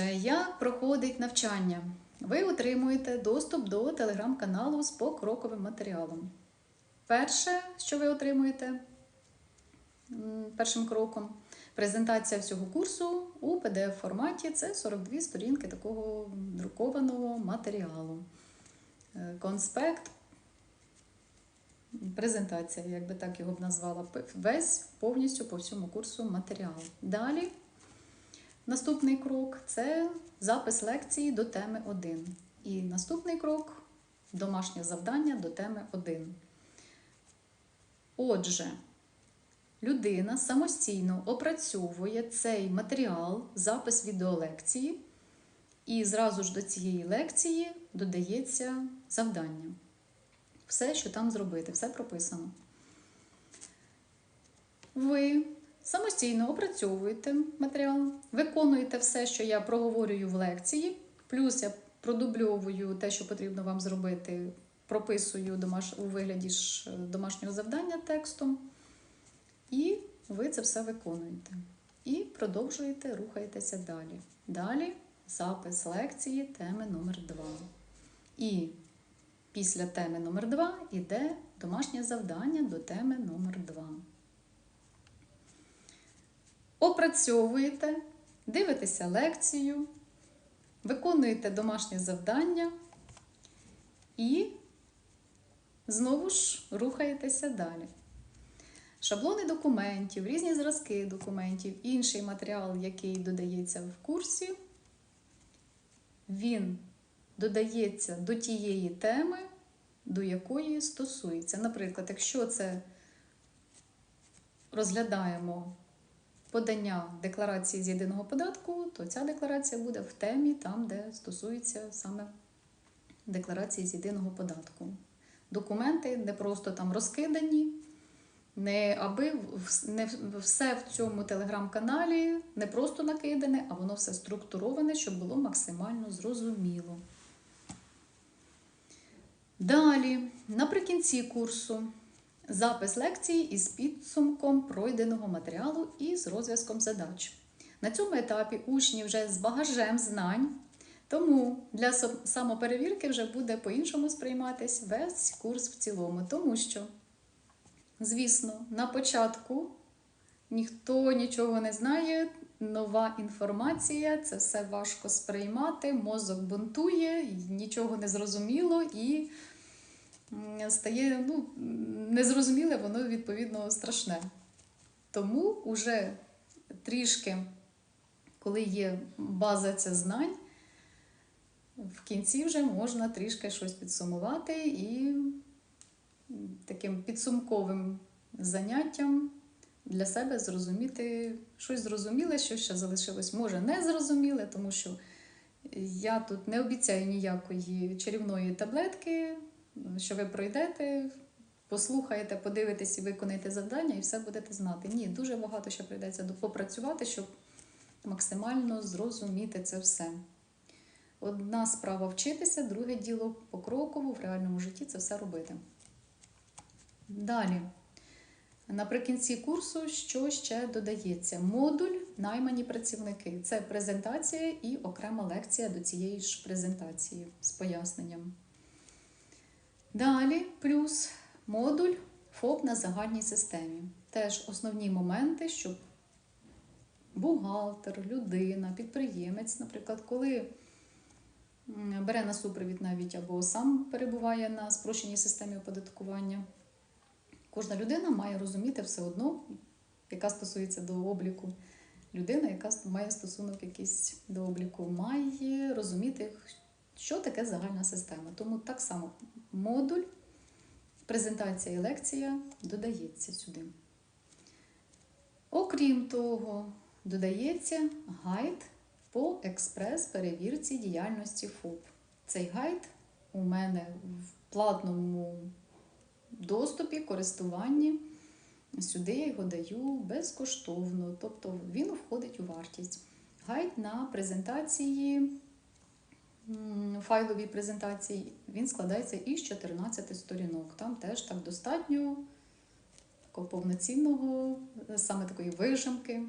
Як проходить навчання? Ви отримуєте доступ до телеграм-каналу з покроковим матеріалом. Перше, що ви отримуєте першим кроком, презентація всього курсу у pdf форматі. Це 42 сторінки такого друкованого матеріалу. Е, Конспект, презентація, як би так його б назвала, весь повністю по всьому курсу матеріал. Далі Наступний крок це запис лекції до теми 1. І наступний крок домашнє завдання до теми 1. Отже, людина самостійно опрацьовує цей матеріал, запис відеолекції, і зразу ж до цієї лекції додається завдання. Все, що там зробити, все прописано. Ви самостійно опрацьовуєте матеріал, виконуєте все, що я проговорюю в лекції, плюс я продубльовую те, що потрібно вам зробити, прописую домаш... у вигляді ж е, домашнього завдання текстом, і ви це все виконуєте. І продовжуєте, рухаєтеся далі. Далі запис лекції теми номер 2. І після теми номер 2 йде домашнє завдання до теми номер 2 опрацьовуєте, дивитеся лекцію, виконуєте домашнє завдання і знову ж рухаєтеся далі. Шаблони документів, різні зразки документів, інший матеріал, який додається в курсі, він додається до тієї теми, до якої стосується. Наприклад, якщо це розглядаємо подання декларації з єдиного податку, то ця декларація буде в темі, там, де стосується саме декларації з єдиного податку. Документи не просто там розкидані, не аби не все в цьому телеграм-каналі не просто накидане, а воно все структуроване, щоб було максимально зрозуміло. Далі, наприкінці курсу, запис лекції із підсумком пройденого матеріалу і з розв'язком задач. На цьому етапі учні вже з багажем знань, тому для самоперевірки вже буде по-іншому сприйматись весь курс в цілому, тому що, звісно, на початку ніхто нічого не знає, нова інформація, це все важко сприймати, мозок бунтує, нічого не зрозуміло і стає ну, незрозуміле, воно відповідно страшне. Тому уже трішки, коли є база ця знань, в кінці вже можна трішки щось підсумувати і таким підсумковим заняттям для себе зрозуміти щось зрозуміле, що ще залишилось, може не зрозуміле, тому що я тут не обіцяю ніякої чарівної таблетки, що ви пройдете, послухаєте, подивитесь і виконаєте завдання, і все будете знати. Ні, дуже багато ще прийдеться попрацювати, щоб максимально зрозуміти це все. Одна справа вчитися, друге діло покроково в реальному житті це все робити. Далі. Наприкінці курсу, що ще додається? Модуль наймані працівники. Це презентація і окрема лекція до цієї ж презентації з поясненням. Далі плюс модуль ФОП на загальній системі. Теж основні моменти, щоб бухгалтер, людина, підприємець, наприклад, коли бере на супровід навіть або сам перебуває на спрощеній системі оподаткування. Кожна людина має розуміти все одно, яка стосується до обліку. Людина, яка має стосунок якийсь до обліку, має розуміти, що таке загальна система. Тому так само модуль, презентація і лекція додається сюди. Окрім того, додається гайд по експрес-перевірці діяльності ФОП. Цей гайд у мене в платному доступі, користуванні. Сюди я його даю безкоштовно, тобто він входить у вартість. Гайд на презентації, файловій презентації, він складається із 14 сторінок. Там теж так достатньо такого повноцінного, саме такої вижимки.